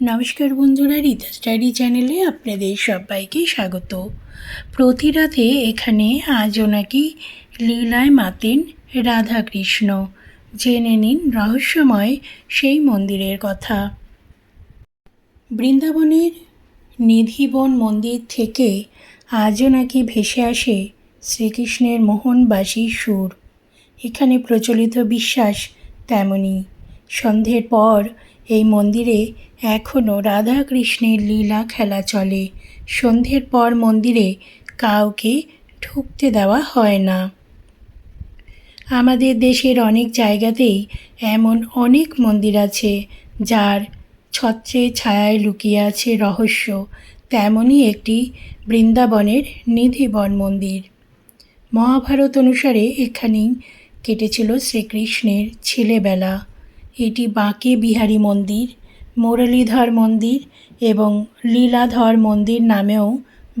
নমস্কার বন্ধুরা, রীতা স্টাডি চ্যানেলে আপনাদের সবাইকে স্বাগত। প্রতি রাতে এখানে আজও নাকি লীলায় মাতেন রাধাকৃষ্ণ। জেনে নিন রহস্যময় সেই মন্দিরের কথা। বৃন্দাবনের নিধিবন মন্দির থেকে আজও নাকি ভেসে আসে শ্রীকৃষ্ণের মোহনবাসী সুর। এখানে প্রচলিত বিশ্বাস তেমনই। সন্ধ্যের পর এই মন্দিরে এখনও রাধা কৃষ্ণের লীলা খেলা চলে। সন্ধ্যের পর মন্দিরে কাউকে ঢুকতে দেওয়া হয় না। আমাদের দেশের অনেক জায়গাতেই এমন অনেক মন্দির আছে, যার ছত্রে ছায়ায় লুকিয়ে আছে রহস্য। তেমনই একটি বৃন্দাবনের নিধিবন মন্দির। মহাভারত অনুসারে এখানেই কেটেছিল শ্রীকৃষ্ণের ছেলেবেলা। এটি বাঁকে বিহারী মন্দির। মুরলীধর মন্দির এবং লীলাধর মন্দির নামেও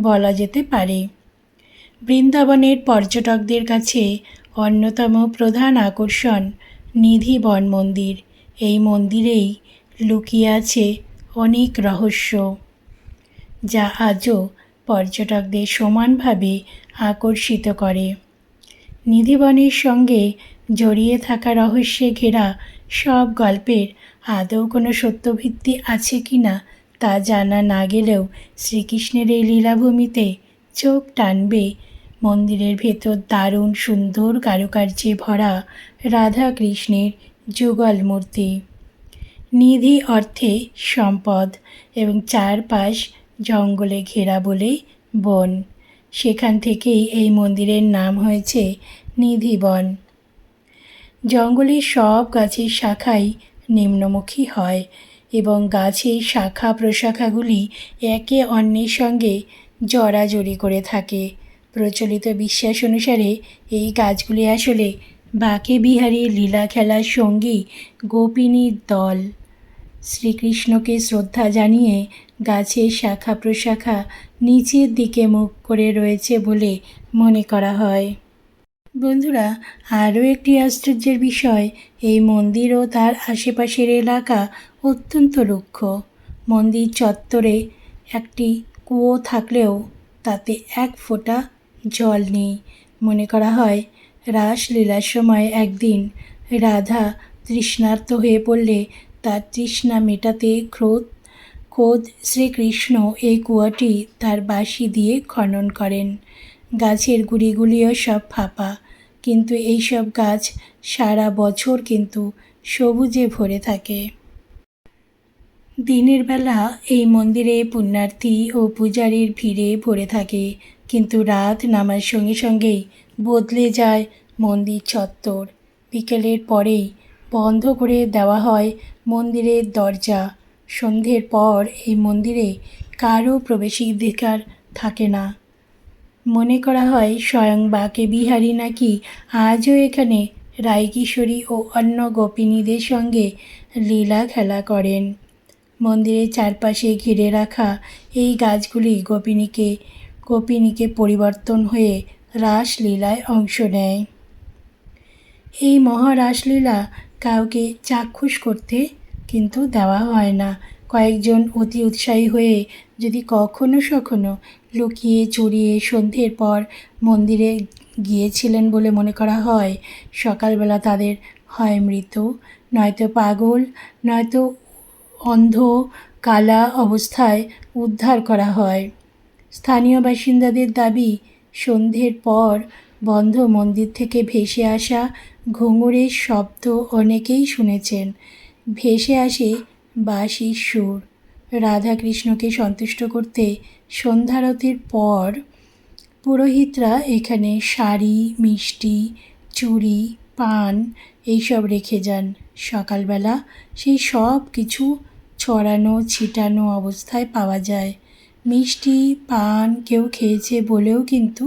বলা যেতে পারে। বৃন্দাবনের পর্যটকদের কাছে অন্যতম প্রধান আকর্ষণ নিধিবন মন্দির। এই মন্দিরেই লুকিয়ে আছে অনেক রহস্য, যা আজও পর্যটকদের সমানভাবে আকর্ষিত করে। নিধিবনের সঙ্গে জড়িয়ে থাকা রহস্যে ঘেরা সব গল্পের আদৌ কোনো সত্যভিত্তি আছে কি না তা জানা না গেলেও শ্রীকৃষ্ণের এই লীলাভূমিতে চোখ টানবে মন্দিরের ভেতর দারুণ সুন্দর কারুকার্যে ভরা রাধা কৃষ্ণের যুগল মূর্তি। নিধি অর্থে সম্পদ এবং চারপাশ জঙ্গলে ঘেরা বলে বন। সেখান থেকেই এই মন্দিরের নাম হয়েছে নিধিবন। জঙ্গলের সব গাছের শাখাই নিম্নমুখী হয় এবং গাছের শাখা প্রশাখাগুলি একে অন্যের সঙ্গে জড়াজড়ি করে থাকে। প্রচলিত বিশ্বাস অনুসারে এই গাছগুলি আসলে বাঁকে বিহারীর লীলা খেলার সঙ্গী গোপিনীর দল। শ্রীকৃষ্ণকে শ্রদ্ধা জানিয়ে গাছের শাখা প্রশাখা নিচের দিকে মুখ করে রয়েছে বলে মনে করা হয়। বন্ধুরা, আরও একটি আশ্চর্যের বিষয়, এই মন্দির ও তার আশেপাশের এলাকা অত্যন্ত রুক্ষ। মন্দির চত্বরে একটি কুয়ো থাকলেও তাতে এক ফোঁটা জল নেই। মনে করা হয়, রাসলীলার সময় একদিন রাধা তৃষ্ণার্ত হয়ে পড়লে তার তৃষ্ণা মেটাতে ক্রোধ খোদ শ্রীকৃষ্ণ এই কুয়াটি তার বাঁশি দিয়ে খনন করেন। গাছের গুড়িগুলিও সব ফাঁপা। কিন্তু এইসব গাছ সারা বছর কিন্তু সবুজে ভরে থাকে। দিনের বেলা এই মন্দিরে পুণ্যার্থী ও পূজারীর ভিড়ে ভরে থাকে, কিন্তু রাত নামার সঙ্গে সঙ্গেই বদলে যায় মন্দির চত্বর। বিকেলের পরেই বন্ধ করে দেওয়া হয় মন্দিরের দরজা। সন্ধ্যের পর এই মন্দিরে কারও প্রবেশাধিকার থাকে না। মনে করা হয় স্বয়ং বাকে বিহারী নাকি আজও এখানে রায়কিশোরী ও অন্য গোপিনীদের সঙ্গে লীলা খেলা করেন। মন্দিরের চারপাশে ঘিরে রাখা এই গাছগুলি গোপিনীকে গোপিনীকে পরিবর্তন হয়ে রাসলীলায় অংশ নেয়। এই মহারাসলীলা কাউকে চাক্ষুষ করতে কিন্তু দেওয়া হয় না। কয়েকজন অতি উৎসাহী হয়ে যদি কখনো সখনো লুকিয়ে চড়িয়ে সন্ধ্যের পর মন্দিরে গিয়েছিলেন বলে মনে করা হয়, সকালবেলা তাদের হয় মৃত নয়তো পাগল, নয়তো অন্ধ কালা অবস্থায় উদ্ধার করা হয়। স্থানীয় বাসিন্দাদের দাবি, সন্ধ্যের পর বন্ধ মন্দির থেকে ভেসে আসা ঘুঙুরের শব্দ অনেকেই শুনেছেন। ভেসে আসে বাঁশির সুর। রাধাকৃষ্ণকে সন্তুষ্ট করতে সন্ধ্যারতির পর পুরোহিতরা এখানে শাড়ি, মিষ্টি, চুড়ি, পান এইসব রেখে যান। সকালবেলা সেই সব কিছু ছড়ানো, ছিটানো অবস্থায় পাওয়া যায়। মিষ্টি, পান কেউ খেয়েছে বলেও কিন্তু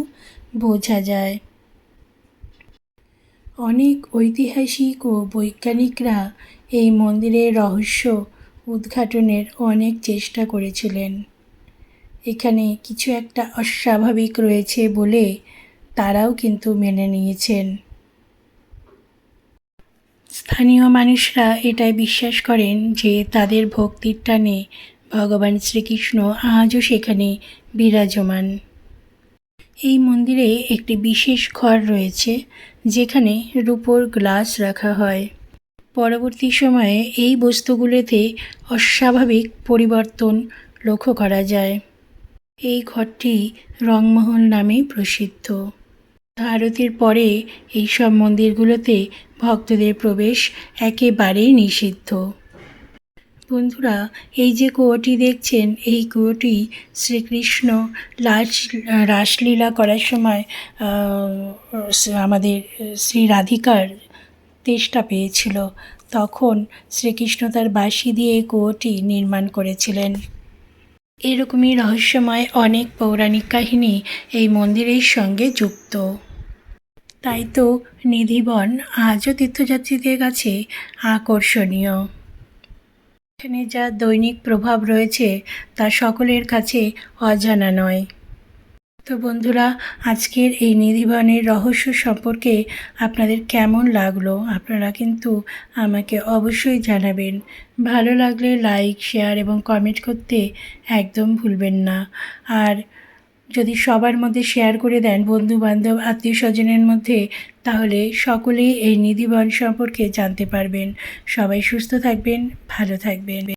বোঝা যায়। অনেক ঐতিহাসিক ও বৈজ্ঞানিকরা এই মন্দিরের রহস্য উদ্ঘাটনের অনেক চেষ্টা করেছিলেন। এখানে কিছু একটা অস্বাভাবিক রয়েছে বলে তারাও কিন্তু মেনে নিয়েছেন। স্থানীয় মানুষরা এটাই বিশ্বাস করেন যে তাদের ভক্তির টানে ভগবান শ্রীকৃষ্ণ আজও সেখানে বিরাজমান। এই মন্দিরে একটি বিশেষ ঘর রয়েছে, যেখানে রূপোর গ্লাস রাখা হয়। পরবর্তী সময়ে এই বস্তুগুলোতে অস্বাভাবিক পরিবর্তন লক্ষ্য করা যায়। এই ঘরটি রংমহল নামে প্রসিদ্ধ। ভারতের পরে এই সব মন্দিরগুলোতে ভক্তদের প্রবেশ একেবারেই নিষিদ্ধ। বন্ধুরা, এই যে কুয়োটি দেখছেন, এই কুয়োটি শ্রীকৃষ্ণ লাস রাসলীলা করার সময় আমাদের শ্রী রাধিকার তেষ্টা পেয়েছিল। তখন শ্রীকৃষ্ণ তার বাঁশি দিয়ে কুয়োটি নির্মাণ করেছিলেন। এরকমই রহস্যময় অনেক পৌরাণিক কাহিনী এই মন্দিরের সঙ্গে যুক্ত। তাই তো নিধিবন আজও তীর্থযাত্রীদের কাছে আকর্ষণীয়। এখানে যা দৈনিক প্রভাব রয়েছে তা সকলের কাছে অজানা নয়। তো বন্ধুরা, আজকের এই নিধিবনের রহস্য সম্পর্কে আপনাদের কেমন লাগল আপনারা কিন্তু আমাকে অবশ্যই জানাবেন। ভালো লাগলে লাইক, শেয়ার এবং কমেন্ট করতে একদম ভুলবেন না। আর যদি সবার মধ্যে শেয়ার করে দেন বন্ধু বান্ধব আত্মীয় স্বজনের মধ্যে, তাহলে সকলেই এই নিধিবন সম্পর্কে জানতে পারবেন। সবাই সুস্থ থাকবেন, ভালো থাকবেন।